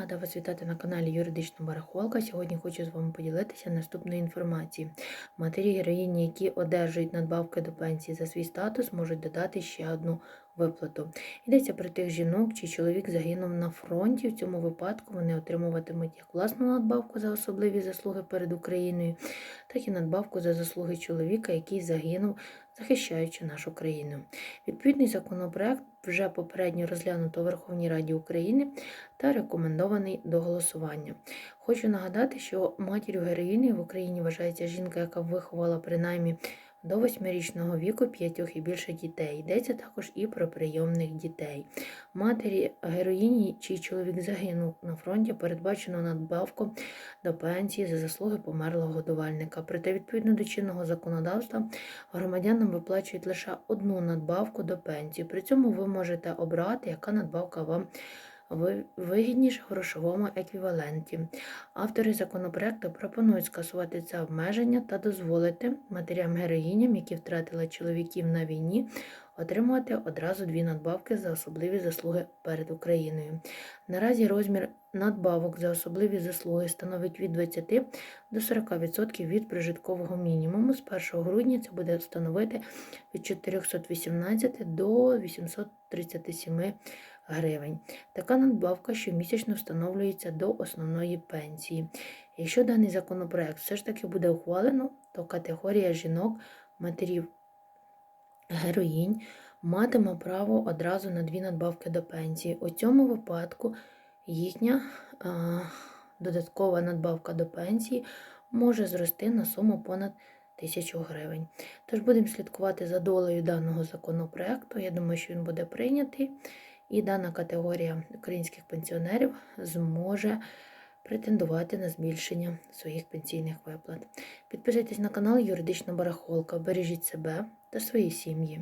Рада вас вітати на каналі Юридична Барахолка. Сьогодні хочу з вами поділитися наступною інформацією. Матері героїні, які одержують надбавки до пенсії за свій статус, можуть додати ще одну виплату. Йдеться про тих жінок, чий чоловік загинув на фронті. В цьому випадку вони отримуватимуть як власну надбавку за особливі заслуги перед Україною, так і надбавку за заслуги чоловіка, який загинув, захищаючи нашу країну. Відповідний законопроект вже попередньо розглянуто у Верховній Раді України та рекомендований до голосування. Хочу нагадати, що матір'ю героїни в Україні вважається жінка, яка виховала принаймні до восьмирічного віку п'ятьох і більше дітей. Йдеться також і про прийомних дітей. Матері героїні, чий чоловік загинув на фронті, передбачено надбавку до пенсії за заслуги померлого годувальника. Проте, відповідно до чинного законодавства, громадянам виплачують лише одну надбавку до пенсії. При цьому ви можете обрати, яка надбавка вам ви- вигідніша грошовому еквіваленті. Автори законопроекту пропонують скасувати це обмеження та дозволити матерям-героїням, які втратили чоловіків на війні, отримувати одразу дві надбавки за особливі заслуги перед Україною. Наразі розмір надбавок за особливі заслуги становить від 20 до 40% від прожиткового мінімуму. З 1 грудня це буде становити від 418 до 837 гривень. Така надбавка щомісячно встановлюється до основної пенсії. Якщо даний законопроект все ж таки буде ухвалено, то категорія жінок, матерів, героїнь матиме право одразу на дві надбавки до пенсії. У цьому випадку їхня а, додаткова надбавка до пенсії може зрости на суму понад тисячу гривень. Тож будемо слідкувати за долею даного законопроекту. Я думаю, що він буде прийнятий, і дана категорія українських пенсіонерів зможе претендувати на збільшення своїх пенсійних виплат. Підписуйтесь на канал Юридична Барахолка, бережіть себе та свої сім'ї.